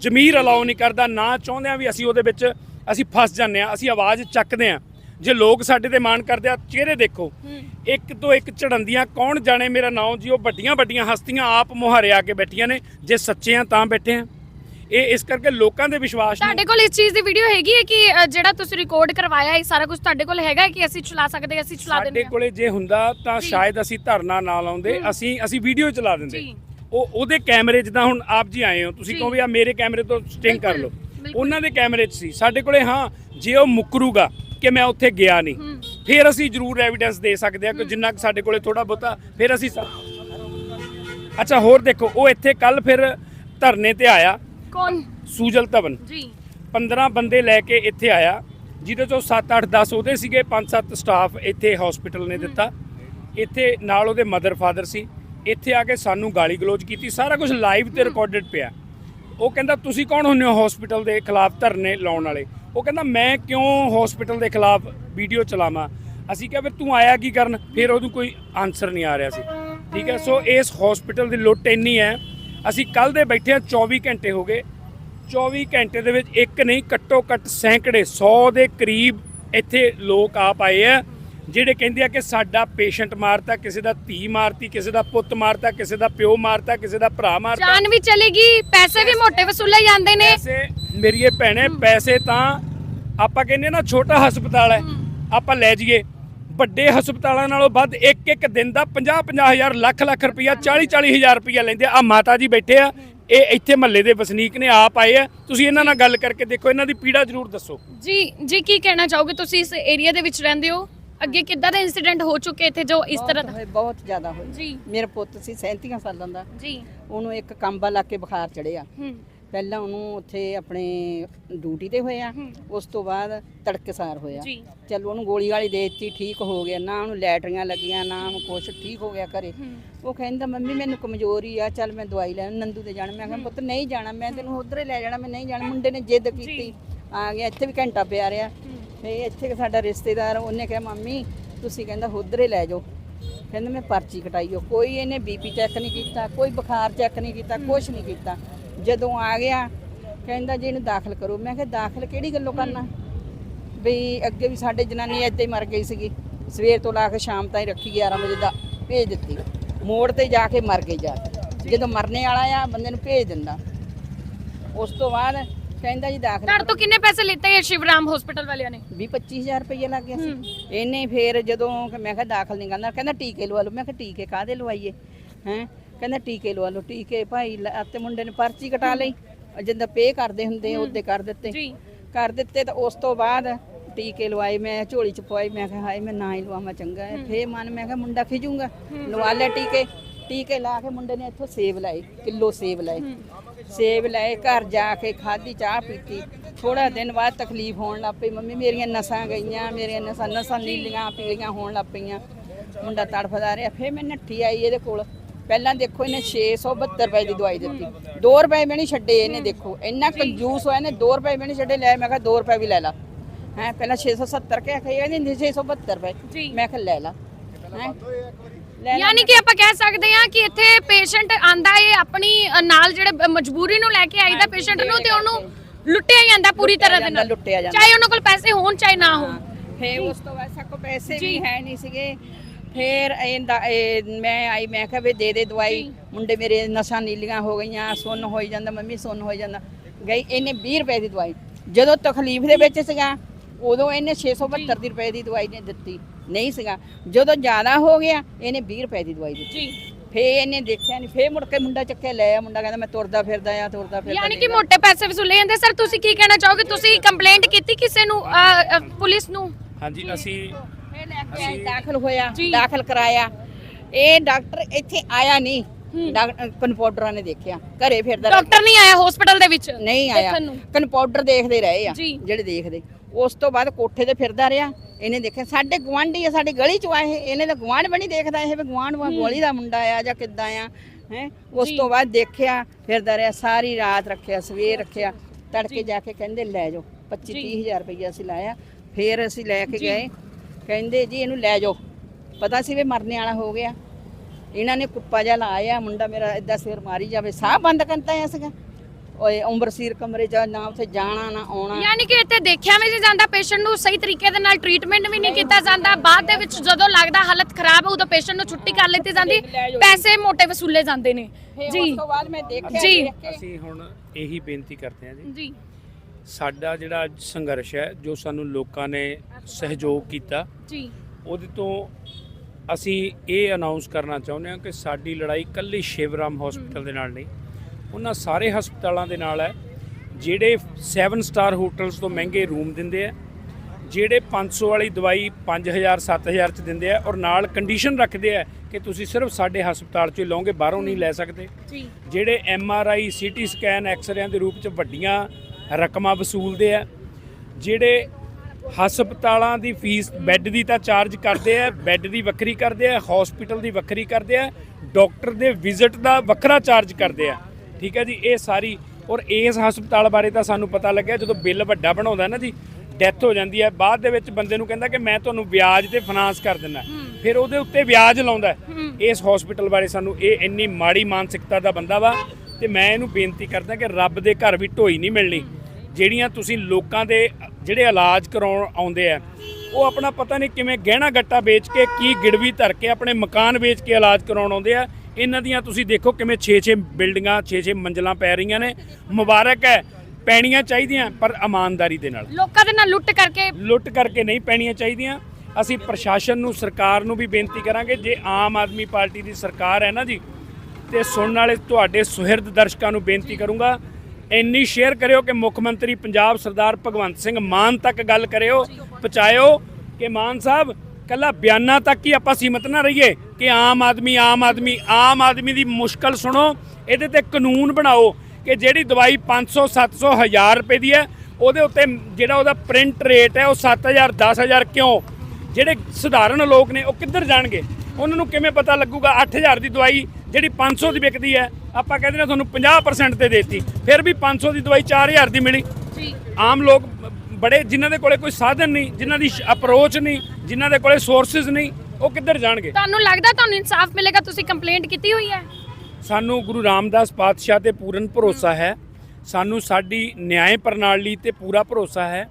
ਜ਼ਮੀਰ ਅਲਾਉ ਨਹੀਂ ਕਰਦਾ ਨਾ ਚਾਹੁੰਦੇ ਆ ਵੀ ਅਸੀਂ ਉਹਦੇ ਵਿੱਚ ਅਸੀਂ ਫਸ ਜਾਂਦੇ ਆ ਅਸੀਂ ਆਵਾਜ਼ ਚੱਕਦੇ ਆ। ਜੇ ਲੋਕ ਸਾਡੇ ਤੇ ਮਾਣ ਕਰਦੇ ਆ ਚਿਹਰੇ ਦੇਖੋ। ਇੱਕ ਤੋਂ ਇੱਕ ਚੜੰਦੀਆਂ ਕੌਣ ਜਾਣੇ ਮੇਰਾ ਨਾਮ ਜੀ ਉਹ ਵੱਡੀਆਂ ਵੱਡੀਆਂ ਹਸਤੀਆਂ ਆਪ ਮੁਹਾਰੇ ਆ ਕੇ ਬੈਠੀਆਂ ਨੇ ਜੇ ਸੱਚੇ ਆ ਤਾਂ ਬੈਠੇ ਆ। ਇਹ ਇਸ ਕਰਕੇ ਲੋਕਾਂ ਦੇ ਵਿਸ਼ਵਾਸ ਨੂੰ ਤੁਹਾਡੇ ਕੋਲ ਇਸ ਚੀਜ਼ ਦੀ ਵੀਡੀਓ ਹੈਗੀ ਹੈ ਕਿ ਅ, ਜਿਹੜਾ ਤੁਸੀਂ ਰਿਕਾਰਡ ਕਰਵਾਇਆ ਇਹ ਸਾਰਾ ਕੁਝ ਤੁਹਾਡੇ ਕੋਲ ਹੈਗਾ ਹੈ ਕਿ ਅਸੀਂ ਚਲਾ ਸਕਦੇ ਅਸੀਂ ਚਲਾ ਦਿੰਦੇ ਸਾਡੇ ਹਾਂ ਕੋਲੇ ਜੇ ਹੁੰਦਾ ਤਾਂ ਜੀ। ਸ਼ਾਇਦ ਅਸੀਂ ਧਰਨਾ ਨਾ ਲਾਉਂਦੇ ਅਸੀਂ ਅਸੀਂ ਵੀਡੀਓ ਚਲਾ ਦਿੰਦੇ ਜੀ। ਉਹ ਉਹਦੇ ਕੈਮਰੇ ਜਿੱਦਾਂ ਹੁਣ ਆਪ ਜੀ ਆਏ ਹੋ ਤੁਸੀਂ ਜੀ। ਕਹੋ ਵੀ ਆ ਮੇਰੇ ਕੈਮਰੇ ਤੋਂ ਸਟਿੰਗ ਕਰ ਲਓ ਬਿਲਕੁਲ, ਬਿਲਕੁਲ। ਉਹਨਾਂ ਦੇ ਕੈਮਰੇ 'ਚ ਸੀ ਸਾਡੇ ਕੋਲੇ ਹਾਂ ਜੇ ਉਹ ਮੁਕਰੂਗਾ ਕਿ ਮੈਂ ਉੱਥੇ ਗਿਆ ਨਹੀਂ ਹੂੰ। ਫਿਰ ਅਸੀਂ ਜ਼ਰੂਰ ਐਵੀਡੈਂਸ ਦੇ ਸਕਦੇ ਹਾਂ ਕਿ ਜਿੰਨਾ ਕੁ ਸਾਡੇ ਕੋਲੇ ਥੋੜਾ ਬਹੁਤਾ ਫਿਰ ਅਸੀਂ ਸਾ- ਅੱਛਾ ਹੋਰ ਦੇਖੋ ਉਹ ਇੱਥੇ ਕੱਲ ਫਿਰ ਧਰਨੇ ਤੇ ਆਇਆ ਕੌਣ? ਸੂਜਲ ਧਵਨ। ਜੀ। 15 ਬੰਦੇ ਲੈ ਕੇ ਇੱਥੇ ਆਇਆ ਜਿਹਦੇ ਚੋਂ 7 8 10 ਉਹਦੇ ਸੀਗੇ 5 7 ਸਟਾਫ ਇੱਥੇ ਹਸਪੀਟਲ ਨੇ ਦਿੱਤਾ। ਇੱਥੇ ਨਾਲ ਉਹਦੇ ਮਦਰ ਫਾਦਰ ਸੀ। ਇੱਥੇ ਆ ਕੇ ਸਾਨੂੰ ਗਾਲੀ ਗਲੋਚ ਕੀਤੀ। ਸਾਰਾ ਕੁਝ ਲਾਈਵ ਤੇ ਰਿਕਾਰਡਡ ਪਿਆ। ਉਹ ਕਹਿੰਦਾ ਤੁਸੀਂ ਕੌਣ ਹੁੰਦੇ ਹੋ ਹਸਪੀਟਲ ਦੇ ਖਿਲਾਫ ਧਰਨੇ ਲਾਉਣ ਵਾਲੇ? ਉਹ ਕਹਿੰਦਾ ਮੈਂ ਕਿਉਂ ਹਸਪੀਟਲ ਦੇ ਖਿਲਾਫ ਵੀਡੀਓ ਚਲਾਵਾਂ? ਅਸੀਂ ਕਿਹਾ ਫਿਰ ਤੂੰ ਆਇਆ ਕੀ ਕਰਨ? ਫਿਰ ਉਹਨੂੰ ਕੋਈ ਆਨਸਰ ਨਹੀਂ ਆ ਰਿਹਾ ਸੀ। ਠੀਕ ਹੈ ਸੋ ਇਸ ਹਸਪੀਟਲ ਦੀ ਲੁੱਟ ਇੰਨੀ ਹੈ ਅਸੀਂ ਕੱਲ ਦੇ ਬੈਠੇ ਆ 24 ਘੰਟੇ ਹੋ ਗਏ। 24 ਘੰਟੇ ਦੇ ਵਿੱਚ ਇੱਕ ਨਹੀਂ ਘੱਟੋ ਘੱਟ ਸੈਂਕੜੇ 100 ਦੇ ਕਰੀਬ ਇੱਥੇ ਲੋਕ ਆ ਪਾਏ ਆ ਜਿਹੜੇ ਕਹਿੰਦੇ ਆ ਕਿ ਸਾਡਾ ਪੇਸ਼ੈਂਟ ਮਾਰਤਾ ਕਿਸੇ ਦਾ ਧੀ ਮਾਰਤੀ ਕਿਸੇ ਦਾ ਪੁੱਤ ਮਾਰਤਾ ਕਿਸੇ ਦਾ ਪਿਓ ਮਾਰਤਾ ਕਿਸੇ ਦਾ ਭਰਾ ਮਾਰਤਾ। ਜਾਨ ਵੀ ਚਲੇਗੀ ਪੈਸੇ ਵੀ ਮੋਟੇ ਵਸੂਲੇ ਜਾਂਦੇ ਨੇ। ਪੈਸੇ ਮੇਰੀਏ ਭੈਣੇ ਪੈਸੇ ਤਾਂ ਆਪਾਂ ਕਹਿੰਦੇ ਨਾ ਛੋਟਾ ਹਸਪਤਾਲ ਹੈ। ਆਪਾਂ ਲੈ ਜਾਈਏ। ਵੱਡੇ ਹਸਪਤਾਲਾਂ ਨਾਲੋਂ ਵੱਧ ਇੱਕ ਇੱਕ ਦਿਨ ਦਾ 50 50 ਹਜ਼ਾਰ ਲੱਖ ਲੱਖ ਰੁਪਈਆ 40 40 ਹਜ਼ਾਰ ਰੁਪਈਆ ਲੈਂਦੇ ਆ। ਮਾਤਾ ਜੀ ਬੈਠੇ ਆ। ਇਹ ਇੱਥੇ ਮਹੱਲੇ ਦੇ ਵਸਨੀਕ ਨੇ ਆਪ ਆਏ ਆ। ਤੁਸੀਂ ਇਹਨਾਂ ਨਾਲ ਗੱਲ ਕਰਕੇ ਦੇਖੋ ਇਹਨਾਂ ਦੀ ਪੀੜਾ ਜ਼ਰੂਰ ਦੱਸੋ। ਜੀ ਜੀ ਕੀ ਕਹਿਣਾ ਚਾਹੋਗੇ? ਤੁਸੀਂ ਇਸ ਏਰੀਆ ਦੇ ਵਿੱਚ ਰਹਿੰਦੇ ਹੋ। ਅੱਗੇ ਕਿੱਦਾਂ ਦਾ ਇਨਸੀਡੈਂਟ ਹੋ ਚੁੱਕੇ ਇੱਥੇ ਜੋ ਇਸ ਤਰ੍ਹਾਂ ਦਾ? ਹੋਏ ਬਹੁਤ ਜ਼ਿਆਦਾ ਹੋਏ। ਜੀ। ਮੇਰਾ ਪੁੱਤ ਸੀ 37 ਸਾਲਾਂ ਦਾ। ਜੀ। ਉਹਨੂੰ ਇੱਕ ਕੰਬਾ ਲਾ ਕੇ ਬੁਖਾਰ ਚੜਿਆ ਹੂੰ। ਪਹਿਲਾਂ ਉਹਨੂੰ ਉੱਥੇ ਆਪਣੇ ਡਿਊਟੀ ਤੇ ਹੋਇਆ। ਉਸ ਤੋਂ ਬਾਅਦ ਤੜਕਸਾਰ ਹੋਇਆ। ਜੀ। ਚਲੋ ਉਹਨੂੰ ਗੋਲੀ ਗਾਲੀ ਦੇ ਦਿੱਤੀ ਠੀਕ ਹੋ ਗਿਆ। ਨਾ ਉਹਨੂੰ ਲੈਟਰੀਆਂ ਲੱਗੀਆਂ ਨਾ ਉਹਨੂੰ ਕੁਛ ਠੀਕ ਹੋ ਗਿਆ ਘਰੇ। ਉਹ ਕਹਿੰਦਾ ਮੰਮੀ ਮੈਨੂੰ ਕਮਜ਼ੋਰੀ ਆ ਚੱਲ ਮੈਂ ਦਵਾਈ ਲੈਣ ਨੰਦੂ ਤੇ ਜਾਣਾ। ਮੈਂ ਕਿਹਾ ਪੁੱਤ ਨਹੀਂ ਜਾਣਾ। ਮੈਂ ਤੈਨੂੰ ਉਧਰ ਹੀ ਲੈ ਜਾਣਾ ਮੈਂ ਨਹੀਂ ਜਾਣਾ। ਮੁੰਡੇ ਨੇ ਜਿੱਦ ਕੀਤੀ। ਆ ਗਿਆ ਇੱਥੇ ਵੀ ਘੰਟਾ ਪਿਆ ਰਿਹਾ। ਫੇ ਇੱਥੇ ਸਾਡਾ ਰਿਸ਼ਤੇਦਾਰ ਉਹਨੇ ਕਿਹਾ ਮੰਮੀ ਤੁਸੀਂ ਕਹਿੰਦਾ ਉਧਰ ਹੀ ਲੈ ਜਾਓ। ਕਹਿੰਦਾ ਮੈਂ ਪਰਚੀ ਕਟਾਈਓ ਕੋਈ ਇਹਨੇ ਬੀਪੀ ਚੈੱਕ ਨਹੀਂ ਕੀਤਾ ਕੋਈ ਬੁਖਾਰ ਚੈੱਕ ਨਹੀਂ ਕੀਤਾ ਕੁਛ ਨਹੀਂ ਕੀਤਾ। ਜਦੋਂ ਆ ਗਿਆ ਕਹਿੰਦਾ ਜੀ ਇਹਨੂੰ ਦਾਖਲ ਕਰੋ। ਮੈਂ ਕਿਹਾ ਦਾਖਲ ਕਿਹੜੀ ਗੱਲੋਂ ਕਰਨਾ? ਵੀ ਅੱਗੇ ਵੀ ਸਾਡੇ ਜਨਾਨੀ ਏਦਾਂ ਹੀ ਮਰ ਗਈ ਸੀਗੀ। ਸਵੇਰ ਤੋਂ ਲਾ ਕੇ ਸ਼ਾਮ ਤਾਈਂ ਰੱਖੀ 11 ਵਜੇ ਦਾ ਭੇਜ ਦਿੱਤੀ। ਮੋੜ ਤੇ ਜਾ ਕੇ ਮਰ ਗਈ ਜਾ। ਜਦੋਂ ਮਰਨੇ ਵਾਲਾ ਆ ਬੰਦੇ ਨੂੰ ਭੇਜ ਦਿੰਦਾ। ਉਸ ਤੋਂ ਬਾਅਦ ਕਹਿੰਦਾ ਜੀ ਦਾਖਲ ਤੁਹਾਡੇ ਤੋਂ ਕਿੰਨੇ ਪੈਸੇ ਲਿੱਤੇ ਸ਼ਿਵਰਾਮ ਹਸਪੀਟਲ ਵਾਲਿਆਂ ਨੇ? 20 25000 ਰੁਪਏ ਲੱਗ ਗਿਆ ਸੀ। ਇਹਨੇ ਫੇਰ ਜਦੋਂ ਮੈਂ ਕਿਹਾ ਦਾਖਲ ਨਹੀਂ ਕਰਨਾ ਕਹਿੰਦਾ ਟੀਕੇ ਲਵਾ ਲਓ। ਮੈਂ ਕਿਹਾ ਟੀਕੇ ਕਾਹਦੇ ਲਵਾਈਏ? ਹੈ? ਕਹਿੰਦਾ ਟੀਕੇ ਲਵਾ ਲਓ ਟੀਕੇ ਭਾਈ ਤੇ ਮੁੰਡੇ ਨੇ ਪਰਚੀ ਕਟਾ ਲਈ। ਜਿੰਦਾ ਪੇ ਕਰਦੇ ਹੁੰਦੇ ਉਹਦੇ ਕਰ ਦਿੱਤੇ। ਜੀ। ਕਰ ਦਿੱਤੇ ਤਾਂ ਉਸ ਤੋਂ ਬਾਅਦ ਟੀਕੇ ਲਵਾਏ ਮੈਂ ਝੋਲੀ ਚ ਪਵਾਈ ਮੈਂ ਕਿਹਾ ਹਾਏ ਮੈਂ ਨਾ ਹੀ ਲਵਾਵਾਂ ਚੰਗਾ ਹੈ। ਫੇਰ ਮਨ ਮੈਂ ਕਿਹਾ ਮੁੰਡਾ ਖਿਜੂਗਾ। ਲਵਾ ਲੈ ਟੀਕੇ। ਟੀਕੇ ਲਾ ਕੇ ਮੁੰਡੇ ਨੇ ਇੱਥੋਂ ਸੇਬ ਲਾਏ ਕਿਲੋ ਸੇਬ ਲਾਏ। ਸੇਬ ਲਾਏ ਘਰ ਜਾ ਕੇ ਖਾਧੀ ਚਾਹ ਪੀਤੀ। ਥੋੜਾ ਦਿਨ ਬਾਅਦ ਤਕਲੀਫ ਹੋਣ ਲੱਗ ਪਈ ਮੰਮੀ ਮੇਰੀਆਂ ਨਸਾਂ ਗਈਆਂ ਮੇਰੀਆਂ ਨਸਾਂ ਨਸਾਂ ਨੀਲੀਆਂ ਪੀਲੀਆਂ ਹੋਣ ਲੱਗ ਪਈਆਂ। ਮੁੰਡਾ ਤੜਫਦਾ ਰਿਹਾ ਫੇਰ ਮੈਂ ਨੱਠੀ ਆਈ ਇਹਦੇ ਕੋਲ। ਪਹਿਲਾਂ ਦੇਖੋ ਇਹਨੇ 672 ਰੁਪਏ ਦੀ ਦਵਾਈ ਦਿੱਤੀ। 2 ਰੁਪਏ ਵੀ ਨਹੀਂ ਛੱਡੇ ਇਹਨੇ ਦੇਖੋ ਇੰਨਾ ਕੰਜੂਸ ਹੋਇਆ ਇਹਨੇ 2 ਰੁਪਏ ਵੀ ਨਹੀਂ ਛੱਡੇ ਲੈ ਮੈਂ ਕਿਹਾ 2 ਰੁਪਏ ਵੀ ਲੈ ਲਾ। ਹੈ ਪਹਿਲਾਂ 670 ਕੇ ਆਖਿਆ ਇਹਨੇ 672 ਰੁਪਏ। ਮੈਂ ਕਿਹਾ ਲੈ ਲਾ। ਹੈ? ਯਾਨੀ ਕਿ ਆਪਾਂ ਕਹਿ ਸਕਦੇ ਹਾਂ ਕਿ ਇੱਥੇ ਪੇਸ਼ੈਂਟ ਆਂਦਾ ਏ ਆਪਣੀ ਨਾਲ ਜਿਹੜੇ ਮਜਬੂਰੀ ਨੂੰ ਲੈ ਕੇ ਆਈਦਾ ਪੇਸ਼ੈਂਟ ਨੂੰ ਤੇ ਉਹਨੂੰ ਲੁੱਟਿਆ ਜਾਂਦਾ ਪੂਰੀ ਤਰ੍ਹਾਂ ਦੇ ਨਾਲ। ਲੁੱਟਿਆ ਜਾਂਦਾ। ਚਾਹੇ ਉਹਨਾਂ ਕੋਲ ਪੈਸੇ ਹੋਣ ਚਾਹੇ ਨਾ ਹੋਣ। ਫੇਰ ਉਸ ਤੋਂ ਬਾਅਦ ਕੋਲ ਪੈਸੇ ਵੀ ਹੈ ਨਹੀਂ ਸੀਗੇ। ਫੇਰ ਇਹਦਾ ਇਹ ਮੈਂ ਆਈ ਮੈਂ ਕਿਹਾ ਵੀ ਦੇ ਦੇ ਦਵਾਈ। ਮੁੰਡੇ ਮੇਰੇ ਨਸਾਂ ਨੀਲੀਆਂ ਹੋ ਗਈਆਂ ਸੁੰਨ ਹੋਈ ਜਾਂਦਾ ਮੰਮੀ ਸੁੰਨ ਹੋਈ ਜਾਂਦਾ। ਗਈ ਇਹਨੇ 20 ਰੁਪਏ ਦੀ ਦਵਾਈ। ਜਦੋਂ ਤਕਲੀਫ ਦੇ ਵਿੱਚ ਸੀਗਾ ਉਦੋਂ ਇਹਨੇ 672 ਦੀ ਰੁਪਏ ਦੀ ਦਵਾਈ ਨੇ ਦਿੱਤੀ। ਨਹੀਂ ਸੀਗਾ। ਜਦੋਂ ਜ਼ਿਆਦਾ ਹੋ ਗਿਆ ਇਹਨੇ 20 ਰੁਪਏ ਦੀ ਦਵਾਈ ਦਿੱਤੀ। ਜੀ। ਫੇਰ ਇਹਨੇ ਦੇਖਿਆ ਨਹੀਂ ਫੇਰ ਮੁੜ ਕੇ ਮੁੰਡਾ ਚੱਕਿਆ ਲੈ ਆ ਮੁੰਡਾ ਕਹਿੰਦਾ ਮੈਂ ਤੁਰਦਾ ਫਿਰਦਾ ਆ ਤੁਰਦਾ ਫਿਰਦਾ ਯਾਨੀ ਕਿ ਮੋٹے ਪੈਸੇ ਵਸੂਲੇ ਜਾਂਦੇ। ਸਰ ਤੁਸੀਂ ਕੀ ਕਹਿਣਾ ਚਾਹੋਗੇ? ਤੁਸੀਂ ਕੰਪਲੇਂਟ ਕੀਤੀ ਕਿਸੇ ਨੂੰ ਪੁਲਿਸ ਨੂੰ? ਹਾਂਜੀ ਅਸੀਂ ਦਾਖਲ ਹੋਇਆ ਜੀ। ਦਾਖਲ ਕਰਾਇਆ। ਇਹ ਡਾਕਟਰ ਇੱਥੇ ਆਇਆ ਨਹੀਂ। ਡਾਕਟਰ ਕੰਪਾਊਂਡਰਾਂ ਨੇ ਦੇਖਿਆ। ਘਰੇ ਫਿਰਦਾ। ਡਾਕਟਰ ਨਹੀਂ ਆਇਆ ਹਸਪੀਟਲ ਦੇ ਵਿੱਚ? ਨਹੀਂ ਆਇਆ। ਕੰਪਾਊਂਡਰ ਦੇਖਦੇ ਰਹੇ ਆ। ਜਿਹੜੇ ਦੇਖਦੇ। ਉਸ ਤੋਂ ਬਾਅਦ ਕੋਠੇ ਤੇ ਫਿਰਦਾ ਰਿਹਾ। ਇਹਨੇ ਦੇਖਿਆ ਸਾਡੇ ਗਵਾਂਢੀ ਆ ਸਾਡੀ ਗਲੀ ਚ ਆਏ ਇਹਨੇ ਤਾਂ ਗਵਾਂਢ ਬਣੀ ਦੇਖਦਾ ਇਹ ਵੀ ਗਵਾਂਢ ਵਾ ਗੋਲੀ ਦਾ ਮੁੰਡਾ ਆ ਜਾਂ ਕਿੱਦਾਂ ਆ ਹੈ? ਉਸ ਤੋਂ ਬਾਅਦ ਦੇਖਿਆ ਫਿਰਦਾ ਰਿਹਾ ਸਾਰੀ ਰਾਤ ਰੱਖਿਆ ਸਵੇਰ ਰੱਖਿਆ। ਤੜਕੇ ਜਾ ਕੇ ਕਹਿੰਦੇ ਲੈ ਜਾਓ 25 30000 ਰੁਪਈਆ ਅਸੀਂ ਲਾਇਆ। ਫੇਰ ਅਸੀਂ ਲੈ ਕੇ ਗਏ। ਕਹਿੰਦੇ ਜੀ ਇਹਨੂੰ ਲੈ ਜਾਓ। ਪਤਾ ਸੀ ਵੀ ਮਰਨੇ ਵਾਲਾ ਹੋ ਗਿਆ। ਇਹਨਾਂ ਨੇ ਕੁੱਪਾ ਜਿਹਾ ਲਾਇਆ ਮੁੰਡਾ ਮੇਰਾ ਏਦਾਂ ਸਿਰ ਮਾਰੀ ਜਾਵੇ। ਸਾਹ ਬੰਦ ਕਰਤਾ ਐ ਸੀਗਾ। ਓਏ ਉਮਰ ਸੀਰ ਕਮਰੇ ਚ ਨਾ ਉੱਥੇ ਜਾਣਾ ਨਾ ਆਉਣਾ। ਯਾਨੀ ਕਿ ਇੱਥੇ ਦੇਖਿਆ ਵੀ ਨਹੀਂ ਜਾਂਦਾ ਪੇਸ਼ੈਂਟ ਨੂੰ ਸਹੀ ਤਰੀਕੇ ਦੇ ਨਾਲ ਟ੍ਰੀਟਮੈਂਟ ਵੀ ਨਹੀਂ ਕੀਤਾ ਜਾਂਦਾ। ਬਾਅਦ ਦੇ ਵਿੱਚ ਜਦੋਂ ਲੱਗਦਾ ਹਾਲਤ ਖਰਾਬ ਹੈ ਉਦੋਂ ਪੇਸ਼ੈਂਟ ਨੂੰ ਛੁੱਟੀ ਕਰ ਲਈ ਜਾਂਦੀ। ਪੈਸੇ ਮੋٹے ਵਸੂਲੇ ਜਾਂਦੇ ਨੇ। ਜੀ ਉਸ ਤੋਂ ਬਾਅਦ ਮੈਂ ਦੇਖਿਆ ਜੀ। ਦੇਖ ਕੇ ਅਸੀਂ ਹੁਣ ਇਹੀ ਬੇਨਤੀ ਕਰਦੇ ਹਾਂ ਜੀ। ਜੀ। ਸਾਡਾ ਜਿਹੜਾ ਅੱਜ ਸੰਘਰਸ਼ ਹੈ ਜੋ ਸਾਨੂੰ ਲੋਕਾਂ ਨੇ ਸਹਿਯੋਗ ਕੀਤਾ ਜੀ। ਉਹਦੇ ਤੋਂ ਅਸੀਂ ਇਹ ਅਨਾਉਂਸ ਕਰਨਾ ਚਾਹੁੰਦੇ ਹਾਂ ਕਿ ਸਾਡੀ ਲੜਾਈ ਕੱਲੀ ਸ਼ਿਵਰਾਮ ਹਸਪੀਟਲ ਦੇ ਨਾਲ ਨਹੀਂ ਉਹਨਾਂ ਸਾਰੇ ਹਸਪਤਾਲਾਂ ਦੇ ਨਾਲ ਹੈ ਜਿਹੜੇ 7 ਸਟਾਰ ਹੋਟਲਸ ਤੋਂ ਮਹਿੰਗੇ ਰੂਮ ਦਿੰਦੇ ਆ ਜਿਹੜੇ 500 ਵਾਲੀ ਦਵਾਈ 5000 7000 ਚ ਦਿੰਦੇ ਆ ਔਰ ਨਾਲ ਕੰਡੀਸ਼ਨ ਰੱਖਦੇ ਆ ਕਿ ਤੁਸੀਂ ਸਿਰਫ ਸਾਡੇ ਹਸਪਤਾਲ ਚੋਂ ਹੀ ਲਓਗੇ ਬਾਹਰੋਂ ਨਹੀਂ ਲੈ ਸਕਦੇ। ਜਿਹੜੇ M R I CT scan ਐਕਸ-ਰਿਆਂ ਦੇ ਰੂਪ ਚ ਵੱਡੀਆਂ ਰਕਮਾਂ ਵਸੂਲਦੇ ਆ। ਜਿਹੜੇ ਹਸਪਤਾਲਾਂ ਦੀ ਫੀਸ ਬੈੱਡ ਦੀ ਤਾਂ ਚਾਰਜ ਕਰਦੇ ਆ ਬੈੱਡ ਦੀ ਵੱਖਰੀ ਕਰਦੇ ਆ ਹਸਪੀਟਲ ਦੀ ਵੱਖਰੀ ਕਰਦੇ ਆ ਡਾਕਟਰ ਦੇ ਵਿਜ਼ਿਟ ਦਾ ਵੱਖਰਾ ਚਾਰਜ ਕਰਦੇ ਆ। ਠੀਕ ਹੈ ਜੀ ਇਹ ਸਾਰੀ ਔਰ ਇਸ ਹਸਪਤਾਲ ਬਾਰੇ ਤਾਂ ਸਾਨੂੰ ਪਤਾ ਲੱਗਿਆ ਜਦੋਂ ਬਿੱਲ ਵੱਡਾ ਬਣਾਉਂਦਾ ਨਾ ਜੀ ਡੈਥ ਹੋ ਜਾਂਦੀ ਹੈ। ਬਾਅਦ ਦੇ ਵਿੱਚ ਬੰਦੇ ਨੂੰ ਕਹਿੰਦਾ ਕਿ ਮੈਂ ਤੁਹਾਨੂੰ ਵਿਆਜ ਤੇ ਫਾਈਨਾਂਸ ਕਰ ਦਿੰਦਾ। ਫਿਰ ਉਹਦੇ ਉੱਤੇ ਵਿਆਜ ਲਾਉਂਦਾ। ਇਸ ਹਸਪੀਟਲ ਬਾਰੇ ਸਾਨੂੰ ਇਹ ਇੰਨੀ ਮਾੜੀ ਮਾਨਸਿਕਤਾ ਦਾ ਬੰਦਾ ਵਾ ਤੇ ਮੈਂ ਇਹਨੂੰ ਬੇਨਤੀ ਕਰਦਾ ਕਿ ਰੱਬ ਦੇ ਘਰ ਵੀ ਢੋਈ ਨਹੀਂ ਮਿਲਣੀ। ਜਿਹੜੀਆਂ ਤੁਸੀਂ ਲੋਕਾਂ ਦੇ ਜਿਹੜੇ ਇਲਾਜ ਕਰਾਉਣ ਆਉਂਦੇ ਆ ਉਹ ਆਪਣਾ ਪਤਾ ਨਹੀਂ ਕਿਵੇਂ ਗਹਿਣਾ ਗੱਟਾ ਵੇਚ ਕੇ ਕੀ ਗਿੜਵੀ ਧਰ ਕੇ ਆਪਣੇ ਮਕਾਨ ਵੇਚ ਕੇ ਇਲਾਜ ਕਰਾਉਣ ਆਉਂਦੇ ਆ। ਇਹਨਾਂ ਦੀਆਂ ਤੁਸੀਂ ਦੇਖੋ ਕਿਵੇਂ 6-6 ਬਿਲਡਿੰਗਾਂ 6-6 ਮੰਜ਼ਲਾਂ ਪੈ ਰਹੀਆਂ ਨੇ। ਮੁਬਾਰਕ ਹੈ ਪੈਣੀਆਂ ਚਾਹੀਦੀਆਂ ਪਰ ਇਮਾਨਦਾਰੀ ਦੇ ਨਾਲ। ਲੋਕਾਂ ਦੇ ਨਾਲ ਲੁੱਟ ਕਰਕੇ ਲੁੱਟ ਕਰਕੇ ਨਹੀਂ ਪੈਣੀਆਂ ਚਾਹੀਦੀਆਂ। ਅਸੀਂ ਪ੍ਰਸ਼ਾਸਨ ਨੂੰ ਸਰਕਾਰ ਨੂੰ ਵੀ ਬੇਨਤੀ ਕਰਾਂਗੇ ਜੇ ਆਮ ਆਦਮੀ ਪਾਰਟੀ ਦੀ ਸਰਕਾਰ ਹੈ ਨਾ ਜੀ ਤੇ ਸੁਣਨ ਵਾਲੇ ਤੁਹਾਡੇ ਸੁਹਿਰਦ ਦਰਸ਼ਕਾਂ ਨੂੰ ਬੇਨਤੀ ਕਰੂੰਗਾ ਇੰਨੀ ਸ਼ੇਅਰ ਕਰਿਓ ਕਿ ਮੁੱਖ ਮੰਤਰੀ ਪੰਜਾਬ ਸਰਦਾਰ ਭਗਵੰਤ ਸਿੰਘ ਮਾਨ ਤੱਕ ਗੱਲ ਕਰਿਓ, ਪਹੁੰਚਾਇਓ ਕਿ ਮਾਨ ਸਾਹਿਬ, ਕੱਲਾ ਬਿਆਨਾਂ ਤੱਕ ਹੀ ਆਪਾਂ ਸੀਮਤ ਨਾ ਰਹੀਏ ਕਿ ਆਮ ਆਦਮੀ ਆਮ ਆਦਮੀ ਆਮ ਆਦਮੀ ਦੀ ਮੁਸ਼ਕਲ ਸੁਣੋ, ਇਹਦੇ ਤੇ ਕਾਨੂੰਨ ਬਣਾਓ ਕਿ ਜਿਹੜੀ ਦਵਾਈ 500 700 1000 ਰੁਪਏ ਦੀ ਹੈ, ਉਹਦੇ ਉੱਤੇ ਜਿਹੜਾ ਉਹਦਾ ਪ੍ਰਿੰਟ ਰੇਟ ਹੈ ਉਹ 7000 10000 ਕਿਉਂ? ਜਿਹੜੇ ਸਧਾਰਨ ਲੋਕ ਨੇ ਉਹ ਕਿੱਧਰ ਜਾਣਗੇ? ਉਹਨਾਂ ਨੂੰ ਕਿਵੇਂ ਪਤਾ ਲੱਗੂਗਾ? 8000 ਦੀ ਦਵਾਈ ਜਿਹੜੀ 500 ਦੀ ਵਿਕਦੀ ਹੈ ਆਪਾਂ ਕਹਿੰਦੇ ਨੇ ਤੁਹਾਨੂੰ 50% ਤੇ ਦੇਤੀ। ਫਿਰ ਵੀ 500 ਦੀ ਦਵਾਈ 4000 ਦੀ ਮਿਲੀ। ਆਮ ਲੋਕ ਬੜੇ ਜਿਨ੍ਹਾਂ ਦੇ ਕੋਲੇ ਕੋਈ ਸਾਧਨ ਨਹੀਂ ਜਿਨ੍ਹਾਂ ਦੀ ਅਪਰੋਚ ਨਹੀਂ ਜਿਨ੍ਹਾਂ ਦੇ ਕੋਲੇ ਸੋਰਸਸ ਨਹੀਂ ਉਹ ਕਿੱਧਰ ਜਾਣਗੇ? ਤੁਹਾਨੂੰ ਲੱਗਦਾ ਤੁਹਾਨੂੰ ਇਨਸਾਫ ਮਿਲੇਗਾ? ਤੁਸੀਂ ਕੰਪਲੇਂਟ ਕੀਤੀ ਹੋਈ ਹੈ? ਸਾਨੂੰ ਗੁਰੂ ਰਾਮਦਾਸ ਪਾਤਸ਼ਾਹ ਤੇ ਪੂਰਨ ਭਰੋਸਾ ਹੈ। ਸਾਨੂੰ ਸਾਡੀ ਨਿਆਂ ਪ੍ਰਣਾਲੀ ਤੇ ਪੂਰਾ ਭਰੋਸਾ ਹੈ।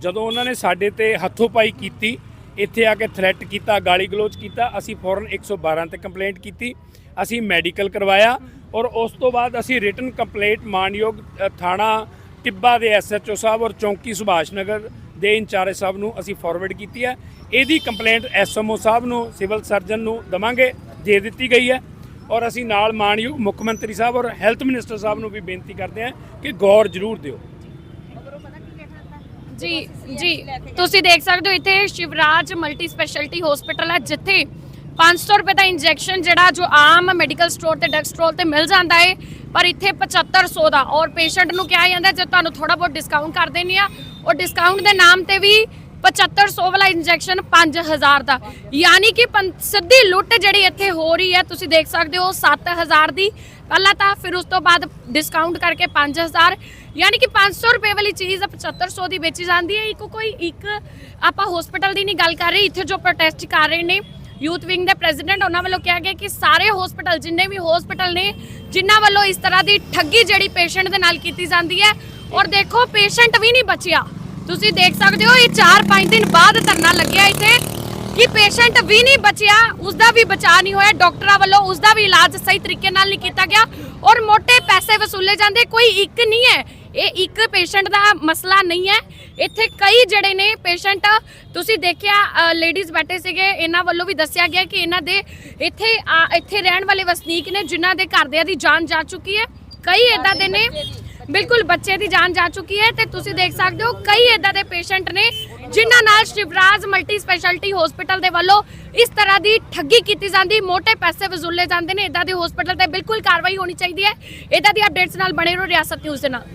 ਜਦੋਂ ਉਹਨਾਂ ਨੇ ਸਾਡੇ ਤੇ ਹੱਥੋਂ ਪਾਈ ਕੀਤੀ ਇੱਥੇ ਆ ਕੇ ਥ੍ਰੈਟ ਕੀਤਾ, ਗਾਲੀ ਗਲੋਚ ਕੀਤਾ, ਅਸੀਂ ਫੌਰਨ 112 ਤੇ ਕੰਪਲੇਂਟ ਕੀਤੀ, ਅਸੀਂ ਮੈਡੀਕਲ ਕਰਵਾਇਆ ਔਰ ਉਸ ਤੋਂ ਬਾਅਦ ਅਸੀਂ ਰਿਟਨ ਕੰਪਲੇਂਟ ਮਾਨਯੋਗ ਥਾਣਾ ਟਿੱਬਾ ਦੇ ਐਸਐਚਓ ਸਾਹਿਬ ਔਰ ਚੌਂਕੀ ਸੁਭਾਸ਼ ਨਗਰ ਦੇ ਇੰਚਾਰਜ ਸਾਹਿਬ ਨੂੰ ਅਸੀਂ ਫਾਰਵਰਡ ਕੀਤੀ ਹੈ। ਇਹਦੀ ਕੰਪਲੇਂਟ ਐਸਐਮਓ ਸਾਹਿਬ ਨੂੰ ਸਿਵਲ ਸਰਜਨ ਨੂੰ ਦਵਾਂਗੇ, ਦੇ ਦਿੱਤੀ ਗਈ ਹੈ ਔਰ ਅਸੀਂ ਨਾਲ ਮਾਨਯੋਗ ਮੁੱਖ ਮੰਤਰੀ ਸਾਹਿਬ ਔਰ ਹੈਲਥ ਮਿਨਿਸਟਰ ਸਾਹਿਬ ਨੂੰ ਵੀ ਬੇਨਤੀ ਕਰਦੇ ਹਾਂ ਕਿ ਗੌਰ ਜ਼ਰੂਰ ਦਿਓ। ਜੀ ਜੀ ਤੁਸੀਂ ਦੇਖ ਸਕਦੇ ਹੋ ਇੱਥੇ ਸ਼ਿਵਰਾਜ ਮਲਟੀ ਸਪੈਸ਼ਲਿਟੀ ਹਸਪੀਟਲ ਹੈ ਜਿੱਥੇ 500 ਰੁਪਏ ਦਾ ਇੰਜੈਕਸ਼ਨ ਜਿਹੜਾ ਜੋ ਆਮ ਮੈਡੀਕਲ ਸਟੋਰ ਤੇ ਡਰਗ ਸਟੋਰ ਤੇ ਮਿਲ ਜਾਂਦਾ ਹੈ ਪਰ ਇੱਥੇ 7500 ਦਾ। ਔਰ ਪੇਸ਼ੈਂਟ ਨੂੰ ਕਿਹਾ ਜਾਂਦਾ ਜੇ ਤੁਹਾਨੂੰ ਥੋੜਾ ਬਹੁਤ ਡਿਸਕਾਊਂਟ ਕਰ ਦੇਣੀ ਆ ਔਰ ਡਿਸਕਾਊਂਟ ਦੇ ਨਾਮ ਤੇ ਵੀ 7500 ਵਾਲਾ ਇੰਜੈਕਸ਼ਨ 5000 ਦਾ। ਯਾਨੀ ਕਿ ਸਿੱਧੀ ਲੁੱਟ ਜਿਹੜੀ ਇੱਥੇ ਹੋ ਰਹੀ ਹੈ ਤੁਸੀਂ ਦੇਖ ਸਕਦੇ ਹੋ 7000 ਦੀ। ਪਹਿਲਾਂ ਤਾਂ ਫਿਰ ਉਸ ਤੋਂ ਬਾਅਦ ਡਿਸਕਾਊਂਟ ਕਰਕੇ 5000 ਯਾਨੀ ਕਿ 500 ਰੁਪਏ ਵਾਲੀ ਚੀਜ਼ 7500 ਦੀ ਵੇਚੀ ਜਾਂਦੀ ਹੈ। ਇੱਕ ਕੋਈ, ਇੱਕ ਆਪਾਂ ਹਸਪੀਟਲ ਦੀ ਨਹੀਂ ਗੱਲ ਕਰ ਰਹੇ, ਇੱਥੇ ਜੋ ਪ੍ਰੋਟੈਸਟ ਕਰ ਰਹੇ ਨੇ ਯੂਥ ਵਿੰਗ ਦੇ ਪ੍ਰੈਜ਼ੀਡੈਂਟ ਉਹਨਾਂ ਵੱਲੋਂ ਕਿਹਾ ਗਿਆ ਕਿ ਸਾਰੇ ਹਸਪੀਟਲ ਜਿੰਨੇ ਵੀ ਹਸਪੀਟਲ ਨੇ, ਜਿਨ੍ਹਾਂ ਵੱਲੋਂ ਇਸ ਤਰ੍ਹਾਂ ਦੀ ਠੱਗੀ ਜਿਹੜੀ ਪੇਸ਼ੈਂਟ ਦੇ ਨਾਲ ਕੀਤੀ ਜਾਂਦੀ ਹੈ, ਔਰ ਦੇਖੋ ਪੇਸ਼ੈਂਟ ਵੀ ਨਹੀਂ ਬਚਿਆ। ਤੁਸੀਂ ਦੇਖ ਸਕਦੇ ਹੋ, ਇਹ 4-5 ਦਿਨ ਬਾਅਦ ਧਰਨਾ ਲੱਗਿਆ ਇੱਥੇ। ਕਿ ਪੇਸ਼ੈਂਟ ਵੀ ਨਹੀਂ ਬਚਿਆ ਉਸ ਦਾ ਵੀ ਬਚਾਅ ਨਹੀਂ ਹੋਇਆ, ਡਾਕਟਰਾਂ ਵੱਲੋਂ ਉਸ ਦਾ ਵੀ ਇਲਾਜ ਸਹੀ ਤਰੀਕੇ ਨਾਲ ਨਹੀਂ ਕੀਤਾ ਗਿਆ ਔਰ ਮੋٹے ਪੈਸੇ ਵਸੂਲੇ ਜਾਂਦੇ, ਕੋਈ ਇੱਕ ਨਹੀਂ ਹੈ। ਇਹ ਇੱਕ ਪੇਸ਼ੈਂਟ ਦਾ ਮਸਲਾ ਨਹੀਂ ਹੈ। ਇੱਥੇ ਕਈ ਜਿਹੜੇ ਨੇ ਪੇਸ਼ੈਂਟ ਤੁਸੀਂ ਦੇਖਿਆ ਲੇਡੀਜ਼ ਬੈਠੇ ਸੀਗੇ, ਇਹਨਾਂ ਵੱਲੋਂ ਵੀ ਦੱਸਿਆ ਗਿਆ ਕਿ ਇਹਨਾਂ ਦੇ ਇੱਥੇ ਇੱਥੇ ਰਹਿਣ ਵਾਲੇ ਵਸਨੀਕ ਨੇ, ਜਿਨ੍ਹਾਂ ਦੇ ਘਰਦਿਆਂ ਦੀ ਜਾਨ ਜਾ ਚੁੱਕੀ ਹੈ। ਕਈ ਇਦਾਂ ਦੇ ਨੇ, ਬਿਲਕੁਲ ਬੱਚੇ ਦੀ ਜਾਨ ਜਾ ਚੁੱਕੀ ਹੈ ਤੇ ਤੁਸੀਂ ਦੇਖ ਸਕਦੇ ਹੋ, ਕਈ ਇਦਾਂ ਦੇ ਪੇਸ਼ੈਂਟ ਨੇ ਜਿਨ੍ਹਾਂ ਨਾਲ ਸ਼ਿਵਰਾਜ ਮਲਟੀ ਸਪੈਸ਼ਲਿਟੀ ਹਸਪੀਟਲ ਦੇ ਵੱਲੋਂ ਇਸ ਤਰ੍ਹਾਂ ਦੀ ਠੱਗੀ ਕੀਤੀ ਜਾਂਦੀ, ਮੋٹے ਪੈਸੇ ਵਸੂਲੇ ਜਾਂਦੇ ਨੇ ਇਦਾਂ ਦੇ ਹਸਪੀਟਲ ਤੇ ਬਿਲਕੁਲ ਕਾਰਵਾਈ ਹੋਣੀ ਚਾਹੀਦੀ ਹੈ। ਇਦਾਂ ਦੀ ਅਪਡੇਟਸ ਨਾਲ ਬਣੇ ਰਹੋ ਰਿਆਸਤ ਨਿਊਜ਼ ਦੇ ਨਾਲ।